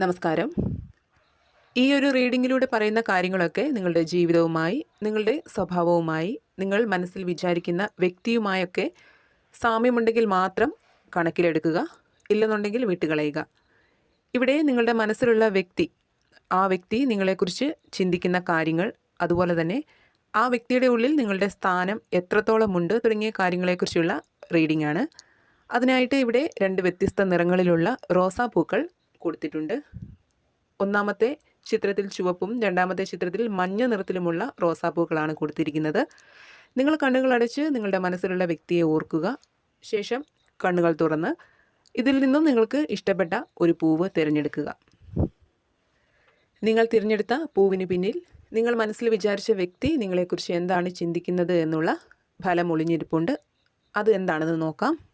നമസ്കാരം. ഈ ഒരു റീഡിങ്ങിലൂടെ പറയുന്ന കാര്യങ്ങളൊക്കെ നിങ്ങളുടെ ജീവിതവുമായി നിങ്ങളുടെ സ്വഭാവവുമായി നിങ്ങൾ മനസ്സിൽ വിചാരിക്കുന്ന വ്യക്തിയുമായൊക്കെ സാമ്യമുണ്ടെങ്കിൽ മാത്രം കണക്കിലെടുക്കുക ഇല്ലെന്നുണ്ടെങ്കിൽ വിട്ടുകളയുക. ഇവിടെ നിങ്ങളുടെ മനസ്സിലുള്ള വ്യക്തി ആ വ്യക്തി നിങ്ങളെക്കുറിച്ച് ചിന്തിക്കുന്ന കാര്യങ്ങൾ അതുപോലെ തന്നെ ആ വ്യക്തിയുടെ ഉള്ളിൽ നിങ്ങളുടെ സ്ഥാനം എത്രത്തോളമുണ്ട് തുടങ്ങിയ കാര്യങ്ങളെക്കുറിച്ചുള്ള റീഡിംഗ് ആണ് അതിനായിട്ട് ഇവിടെ രണ്ട് വ്യത്യസ്ത നിറങ്ങളിലുള്ള റോസാപ്പൂക്കൾ കൊടുത്തിട്ടുണ്ട്. ഒന്നാമത്തെ ചിത്രത്തിൽ ചുവപ്പും രണ്ടാമത്തെ ചിത്രത്തിൽ മഞ്ഞ നിറത്തിലുമുള്ള റോസാപ്പൂക്കളാണ് കൊടുത്തിരിക്കുന്നത്. നിങ്ങൾ കണ്ണുകൾ അടച്ച് നിങ്ങളുടെ മനസ്സിലുള്ള വ്യക്തിയെ ഓർക്കുക. ശേഷം കണ്ണുകൾ തുറന്ന് ഇതിൽ നിന്നും നിങ്ങൾക്ക് ഇഷ്ടപ്പെട്ട ഒരു പൂവ് തിരഞ്ഞെടുക്കുക. നിങ്ങൾ തിരഞ്ഞെടുത്ത പൂവിന് പിന്നിൽ നിങ്ങൾ മനസ്സിൽ വിചാരിച്ച വ്യക്തി നിങ്ങളെക്കുറിച്ച് എന്താണ് ചിന്തിക്കുന്നത് എന്നുള്ള ഫലം ഒളിഞ്ഞിരിപ്പുണ്ട്. അത് എന്താണെന്ന് നോക്കാം.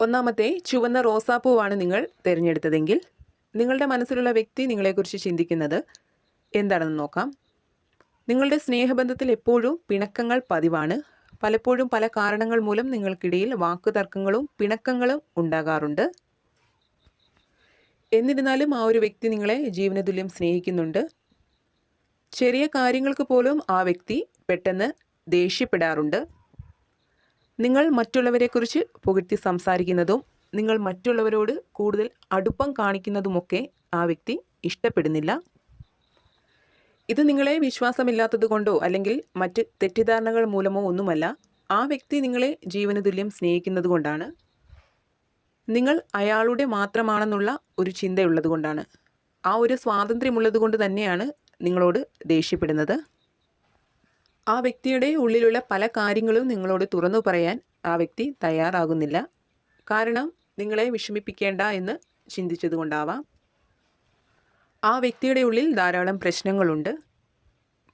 ഒന്നാമത്തെ ചുവന്ന റോസാപ്പൂവാണ് നിങ്ങൾ തിരഞ്ഞെടുത്തതെങ്കിൽ നിങ്ങളുടെ മനസ്സിലുള്ള വ്യക്തി നിങ്ങളെക്കുറിച്ച് ചിന്തിക്കുന്നത് എന്താണെന്ന് നോക്കാം. നിങ്ങളുടെ സ്നേഹബന്ധത്തിൽ എപ്പോഴും പിണക്കങ്ങൾ പതിവാണ്. പലപ്പോഴും പല കാരണങ്ങൾ മൂലം നിങ്ങൾക്കിടയിൽ വാക്കുതർക്കങ്ങളും പിണക്കങ്ങളും ഉണ്ടാകാറുണ്ട്. എന്നിരുന്നാലും ആ ഒരു വ്യക്തി നിങ്ങളെ ജീവനതുല്യം സ്നേഹിക്കുന്നുണ്ട്. ചെറിയ കാര്യങ്ങൾക്ക് പോലും ആ വ്യക്തി പെട്ടെന്ന് ദേഷ്യപ്പെടാറുണ്ട്. നിങ്ങൾ മറ്റുള്ളവരെക്കുറിച്ച് പുകഴ്ത്തി സംസാരിക്കുന്നതും നിങ്ങൾ മറ്റുള്ളവരോട് കൂടുതൽ അടുപ്പം കാണിക്കുന്നതുമൊക്കെ ആ വ്യക്തി ഇഷ്ടപ്പെടുന്നില്ല. ഇത് നിങ്ങളെ വിശ്വാസമില്ലാത്തത് കൊണ്ടോ അല്ലെങ്കിൽ മറ്റ് തെറ്റിദ്ധാരണകൾ മൂലമോ ഒന്നുമല്ല ആ വ്യക്തി നിങ്ങളെ ജീവനതുല്യം സ്നേഹിക്കുന്നത് കൊണ്ടാണ്. നിങ്ങൾ അയാളുടെ മാത്രമാണെന്നുള്ള ഒരു ചിന്തയുള്ളത് കൊണ്ടാണ്. ആ ഒരു സ്വാതന്ത്ര്യമുള്ളത് കൊണ്ട് തന്നെയാണ് നിങ്ങളോട് ദേഷ്യപ്പെടുന്നത്. ആ വ്യക്തിയുടെ ഉള്ളിലുള്ള പല കാര്യങ്ങളും നിങ്ങളോട് തുറന്നു പറയാൻ ആ വ്യക്തി തയ്യാറാകുന്നില്ല. കാരണം നിങ്ങളെ വിഷമിപ്പിക്കേണ്ട എന്ന് ചിന്തിച്ചതുകൊണ്ടാവാം. ആ വ്യക്തിയുടെ ഉള്ളിൽ ധാരാളം പ്രശ്നങ്ങളുണ്ട്.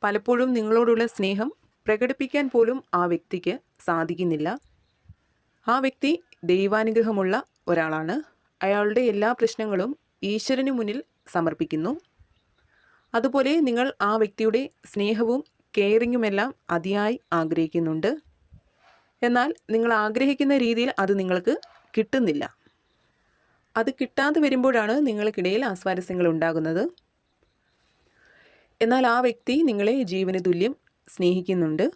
പലപ്പോഴും നിങ്ങളോടുള്ള സ്നേഹം പ്രകടിപ്പിക്കാൻ പോലും ആ വ്യക്തിക്ക് സാധിക്കുന്നില്ല. ആ വ്യക്തി ദൈവാനുഗ്രഹമുള്ള ഒരാളാണ്. അയാളുടെ എല്ലാ പ്രശ്നങ്ങളും ഈശ്വരന് മുന്നിൽ സമർപ്പിക്കുന്നു. അതുപോലെ നിങ്ങൾ ആ വ്യക്തിയുടെ സ്നേഹവും കെയറിങ്ങുമെല്ലാം അതിയായി ആഗ്രഹിക്കുന്നുണ്ട്. എന്നാൽ നിങ്ങൾ ആഗ്രഹിക്കുന്ന രീതിയിൽ അത് നിങ്ങൾക്ക് കിട്ടുന്നില്ല. അത് കിട്ടാതെ വരുമ്പോഴാണ് നിങ്ങൾക്കിടയിൽ ആസ്വാരസ്യങ്ങൾ ഉണ്ടാകുന്നത്. എന്നാൽ ആ വ്യക്തി നിങ്ങളെ ജീവന് തുല്യം സ്നേഹിക്കുന്നുണ്ട്.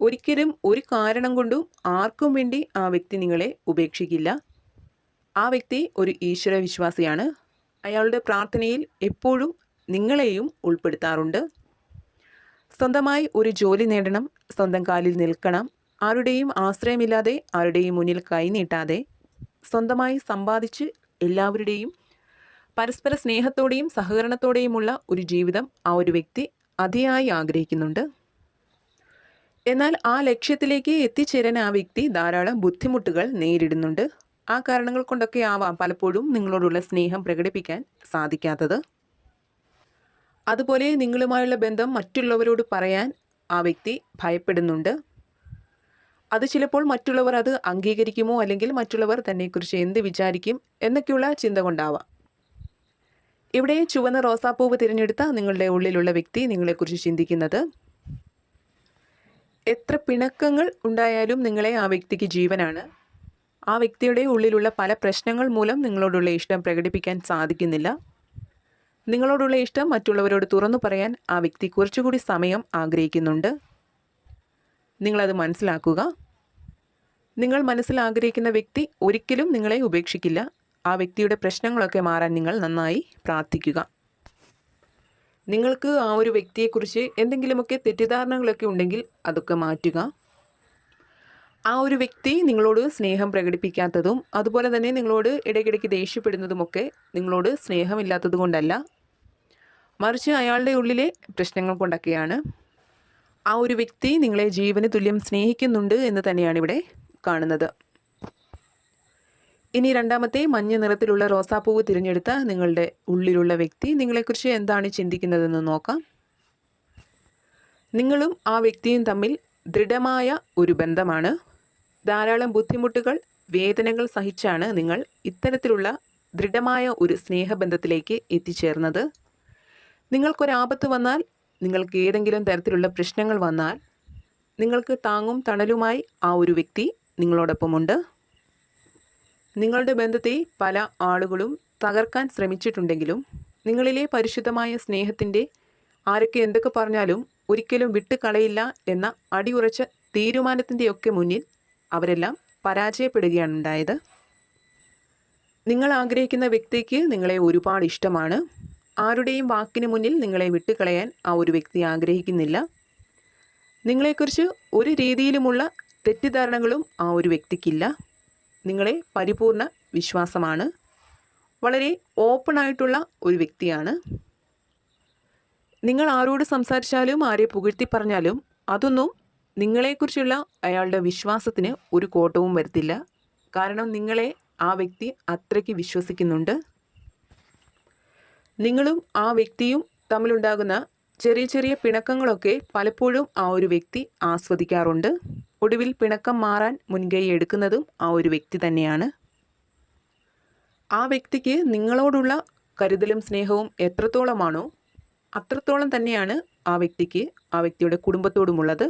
ഒരിക്കലും ഒരു കാരണം കൊണ്ടും ആർക്കും വേണ്ടി ആ വ്യക്തി നിങ്ങളെ ഉപേക്ഷിക്കില്ല. ആ വ്യക്തി ഒരു ഈശ്വര വിശ്വാസിയാണ് അയാളുടെ പ്രാർത്ഥനയിൽ എപ്പോഴും നിങ്ങളെയും ഉൾപ്പെടുത്താറുണ്ട്. സ്വന്തമായി ഒരു ജോലി നേടണം സ്വന്തം കാലിൽ നിൽക്കണം. ആരുടെയും ആശ്രയമില്ലാതെ ആരുടെയും മുന്നിൽ കൈനീട്ടാതെ സ്വന്തമായി സമ്പാദിച്ച് എല്ലാവരുടെയും പരസ്പര സ്നേഹത്തോടെയും സഹകരണത്തോടെയുമുള്ള ഒരു ജീവിതം ആ ഒരു വ്യക്തി അതിയായി ആഗ്രഹിക്കുന്നുണ്ട്. എന്നാൽ ആ ലക്ഷ്യത്തിലേക്ക് എത്തിച്ചേരാൻ ആ വ്യക്തി ധാരാളം ബുദ്ധിമുട്ടുകൾ നേരിടുന്നുണ്ട്. ആ കാരണങ്ങൾ കൊണ്ടൊക്കെ ആവാം പലപ്പോഴും നിങ്ങളോടുള്ള സ്നേഹം പ്രകടിപ്പിക്കാൻ സാധിക്കാത്തത്. അതുപോലെ നിങ്ങളുമായുള്ള ബന്ധം മറ്റുള്ളവരോട് പറയാൻ ആ വ്യക്തി ഭയപ്പെടുന്നുണ്ട്. അത് ചിലപ്പോൾ മറ്റുള്ളവർ അത് അംഗീകരിക്കുമോ അല്ലെങ്കിൽ മറ്റുള്ളവർ തന്നെക്കുറിച്ച് എന്ത് വിചാരിക്കും എന്നൊക്കെയുള്ള ചിന്ത കൊണ്ടാവാം. ഇവിടെ ചുവന്ന റോസാപ്പൂവ് തിരഞ്ഞെടുത്ത നിങ്ങളുടെ ഉള്ളിലുള്ള വ്യക്തി നിങ്ങളെക്കുറിച്ച് ചിന്തിക്കുന്നത് എത്ര പിണക്കങ്ങൾ ഉണ്ടായാലും നിങ്ങളെ ആ വ്യക്തിക്ക് ജീവനാണ്. ആ വ്യക്തിയുടെ ഉള്ളിലുള്ള പല പ്രശ്നങ്ങൾ മൂലം നിങ്ങളോടുള്ള ഇഷ്ടം പ്രകടിപ്പിക്കാൻ സാധിക്കുന്നില്ല. നിങ്ങളോടുള്ള ഇഷ്ടം മറ്റുള്ളവരോട് തുറന്നു പറയാൻ ആ വ്യക്തി കുറച്ചുകൂടി സമയം ആഗ്രഹിക്കുന്നുണ്ട്. നിങ്ങളത് മനസ്സിലാക്കുക. നിങ്ങൾ മനസ്സിൽ ആഗ്രഹിക്കുന്ന വ്യക്തി ഒരിക്കലും നിങ്ങളെ ഉപേക്ഷിക്കില്ല. ആ വ്യക്തിയുടെ പ്രശ്നങ്ങളൊക്കെ മാറാൻ നിങ്ങൾ നന്നായി പ്രാർത്ഥിക്കുക. നിങ്ങൾക്ക് ആ ഒരു വ്യക്തിയെക്കുറിച്ച് എന്തെങ്കിലുമൊക്കെ തെറ്റിദ്ധാരണകളൊക്കെ ഉണ്ടെങ്കിൽ അതൊക്കെ മാറ്റുക. ആ ഒരു വ്യക്തി നിങ്ങളോട് സ്നേഹം പ്രകടിപ്പിക്കാത്തതും അതുപോലെ തന്നെ നിങ്ങളോട് ഇടയ്ക്കിടയ്ക്ക് ദേഷ്യപ്പെടുന്നതുമൊക്കെ നിങ്ങളോട് സ്നേഹമില്ലാത്തത് കൊണ്ടല്ല മറിച്ച് അയാളുടെ ഉള്ളിലെ പ്രശ്നങ്ങൾ കൊണ്ടൊക്കെയാണ് ആ ഒരു വ്യക്തി നിങ്ങളെ ജീവന് തുല്യം സ്നേഹിക്കുന്നുണ്ട് എന്ന് തന്നെയാണ് ഇവിടെ കാണുന്നത്. ഇനി രണ്ടാമത്തെ മഞ്ഞ നിറത്തിലുള്ള റോസാപ്പൂവ് തിരഞ്ഞെടുത്ത നിങ്ങളുടെ ഉള്ളിലുള്ള വ്യക്തി നിങ്ങളെക്കുറിച്ച് എന്താണ് ചിന്തിക്കുന്നതെന്ന് നോക്കാം. നിങ്ങളും ആ വ്യക്തിയും തമ്മിൽ ദൃഢമായ ഒരു ബന്ധമാണ്. ധാരാളം ബുദ്ധിമുട്ടുകൾ വേദനകൾ സഹിച്ചാണ് നിങ്ങൾ ഇത്തരത്തിലുള്ള ദൃഢമായ ഒരു സ്നേഹബന്ധത്തിലേക്ക് എത്തിച്ചേർന്നത്. നിങ്ങൾക്കൊരാപത്ത് വന്നാൽ നിങ്ങൾക്ക് ഏതെങ്കിലും തരത്തിലുള്ള പ്രശ്നങ്ങൾ വന്നാൽ നിങ്ങൾക്ക് താങ്ങും തണലുമായി ആ ഒരു വ്യക്തി നിങ്ങളോടൊപ്പമുണ്ട്. നിങ്ങളുടെ ബന്ധത്തെ പല ആളുകളും തകർക്കാൻ ശ്രമിച്ചിട്ടുണ്ടെങ്കിലും നിങ്ങളിലെ പരിശുദ്ധമായ സ്നേഹത്തിന്റെ ആരൊക്കെ എന്തൊക്കെ പറഞ്ഞാലും ഒരിക്കലും വിട്ടുകളയില്ല എന്ന അടിയുറച്ച തീരുമാനത്തിന്റെയൊക്കെ മുന്നിൽ അവരെല്ലാം പരാജയപ്പെടുകയാണ് ഉണ്ടായത് നിങ്ങൾ ആഗ്രഹിക്കുന്ന വ്യക്തിക്ക് നിങ്ങളെ ഒരുപാട് ഇഷ്ടമാണ്. ആരുടെയും വാക്കിന് മുന്നിൽ നിങ്ങളെ വിട്ടുകളയാൻ ആ ഒരു വ്യക്തി ആഗ്രഹിക്കുന്നില്ല. നിങ്ങളെക്കുറിച്ച് ഒരു രീതിയിലുമുള്ള തെറ്റിദ്ധാരണകളും ആ ഒരു വ്യക്തിക്കില്ല. നിങ്ങളെ പരിപൂർണ വിശ്വാസമാണ്. വളരെ ഓപ്പൺ ആയിട്ടുള്ള ഒരു വ്യക്തിയാണ്. നിങ്ങൾ ആരോട് സംസാരിച്ചാലും ആരെ പുകഴ്ത്തി പറഞ്ഞാലും അതൊന്നും നിങ്ങളെക്കുറിച്ചുള്ള അയാളുടെ വിശ്വാസത്തിന് ഒരു കോട്ടവും വരുത്തില്ല. കാരണം നിങ്ങളെ ആ വ്യക്തി അത്രയ്ക്ക് വിശ്വസിക്കുന്നുണ്ട്. നിങ്ങളും ആ വ്യക്തിയും തമ്മിലുണ്ടാകുന്ന ചെറിയ ചെറിയ പിണക്കങ്ങളൊക്കെ പലപ്പോഴും ആ ഒരു വ്യക്തി ആസ്വദിക്കാറുണ്ട്. ഒടുവിൽ പിണക്കം മാറാൻ മുൻകൈ എടുക്കുന്നതും ആ ഒരു വ്യക്തി തന്നെയാണ്. ആ വ്യക്തിക്ക് നിങ്ങളോടുള്ള കരുതലും സ്നേഹവും എത്രത്തോളമാണോ അത്രത്തോളം തന്നെയാണ് ആ വ്യക്തിക്ക് ആ വ്യക്തിയുടെ കുടുംബത്തോടുമുള്ളത്.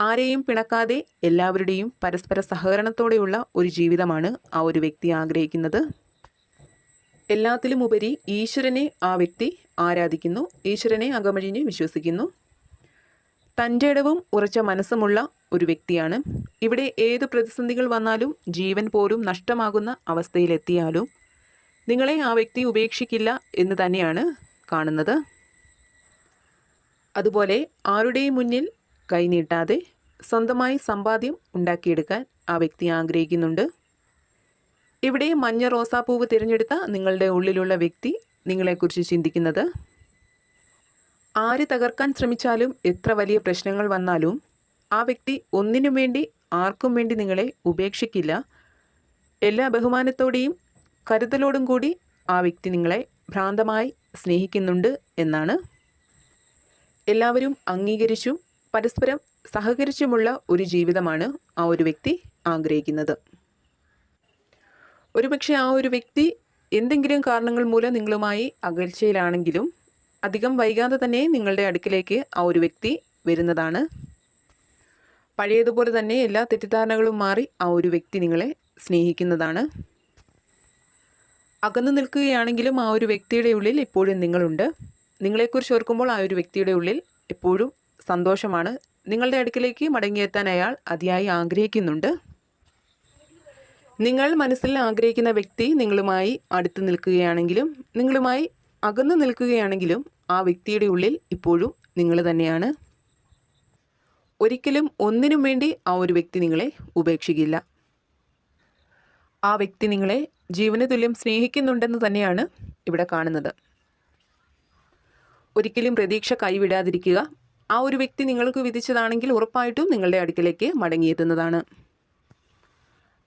ആരെയും പിണക്കാതെ എല്ലാവരുടെയും പരസ്പര സഹകരണത്തോടെയുള്ള ഒരു ജീവിതമാണ് ആ ഒരു വ്യക്തി ആഗ്രഹിക്കുന്നത്. എല്ലാത്തിലുമുപരി ഈശ്വരനെ ആ വ്യക്തി ആരാധിക്കുന്നു ഈശ്വരനെ അകമഴിഞ്ഞ് വിശ്വസിക്കുന്നു. തന്റെ ഇടവും ഉറച്ച മനസ്സുമുള്ള ഒരു വ്യക്തിയാണ്. ഇവിടെ ഏത് പ്രതിസന്ധികൾ വന്നാലും ജീവൻ പോലും നഷ്ടമാകുന്ന അവസ്ഥയിലെത്തിയാലും നിങ്ങളെ ആ വ്യക്തി ഉപേക്ഷിക്കില്ല എന്ന് തന്നെയാണ് കാണുന്നത്. അതുപോലെ ആരുടെയും മുന്നിൽ കൈനീട്ടാതെ സ്വന്തമായി സമ്പാദ്യം ഉണ്ടാക്കിയെടുക്കാൻ ആ വ്യക്തി ആഗ്രഹിക്കുന്നുണ്ട്. ഇവിടെ മഞ്ഞ റോസാപ്പൂവ് തിരഞ്ഞെടുത്ത നിങ്ങളുടെ ഉള്ളിലുള്ള വ്യക്തി നിങ്ങളെക്കുറിച്ച് ചിന്തിക്കുന്നത്? ആര് തകർക്കാൻ ശ്രമിച്ചാലും എത്ര വലിയ പ്രശ്നങ്ങൾ വന്നാലും ആ വ്യക്തി ഒന്നിനും വേണ്ടി ആർക്കും വേണ്ടി നിങ്ങളെ ഉപേക്ഷിക്കില്ല. എല്ലാ ബഹുമാനത്തോടെയും കരുതലോടും കൂടി ആ വ്യക്തി നിങ്ങളെ ഭ്രാന്തമായി സ്നേഹിക്കുന്നുണ്ട് എന്നാണ്. എല്ലാവരും അംഗീകരിച്ചും പരസ്പരം സഹകരിച്ചുമുള്ള ഒരു ജീവിതമാണ് ആ ഒരു വ്യക്തി ആഗ്രഹിക്കുന്നത്. ഒരുപക്ഷെ ആ ഒരു വ്യക്തി എന്തെങ്കിലും കാരണങ്ങൾ മൂലം നിങ്ങളുമായി അകൽച്ചയിലാണെങ്കിലും അധികം വൈകാതെ തന്നെ നിങ്ങളുടെ അടുക്കിലേക്ക് ആ ഒരു വ്യക്തി വരുന്നതാണ്. പഴയതുപോലെ തന്നെ എല്ലാ തെറ്റിദ്ധാരണകളും മാറി ആ ഒരു വ്യക്തി നിങ്ങളെ സ്നേഹിക്കുന്നതാണ്. അകന്നു നിൽക്കുകയാണെങ്കിലും ആ ഒരു വ്യക്തിയുടെ ഉള്ളിൽ ഇപ്പോഴും നിങ്ങളുണ്ട്. നിങ്ങളെക്കുറിച്ച് ഓർക്കുമ്പോൾ ആ ഒരു വ്യക്തിയുടെ ഉള്ളിൽ എപ്പോഴും സന്തോഷമാണ്. നിങ്ങളുടെ അടുക്കിലേക്ക് മടങ്ങിയെത്താൻ അയാൾ അതിയായി ആഗ്രഹിക്കുന്നുണ്ട്. നിങ്ങൾ മനസ്സിൽ ആഗ്രഹിക്കുന്ന വ്യക്തി നിങ്ങളുമായി അടുത്ത് നിൽക്കുകയാണെങ്കിലും നിങ്ങളുമായി അകന്നു നിൽക്കുകയാണെങ്കിലും ആ വ്യക്തിയുടെ ഉള്ളിൽ ഇപ്പോഴും നിങ്ങൾ തന്നെയാണ്. ഒരിക്കലും ഒന്നിനും വേണ്ടി ആ ഒരു വ്യക്തി നിങ്ങളെ ഉപേക്ഷിക്കില്ല. ആ വ്യക്തി നിങ്ങളെ ജീവന തുല്യം സ്നേഹിക്കുന്നുണ്ടെന്ന് തന്നെയാണ് ഇവിടെ കാണുന്നത്. ഒരിക്കലും പ്രതീക്ഷ കൈവിടാതിരിക്കുക. ആ ഒരു വ്യക്തി നിങ്ങൾക്ക് വിധിച്ചതാണെങ്കിൽ ഉറപ്പായിട്ടും നിങ്ങളുടെ അടുക്കിലേക്ക് മടങ്ങിയെത്തുന്നതാണ്.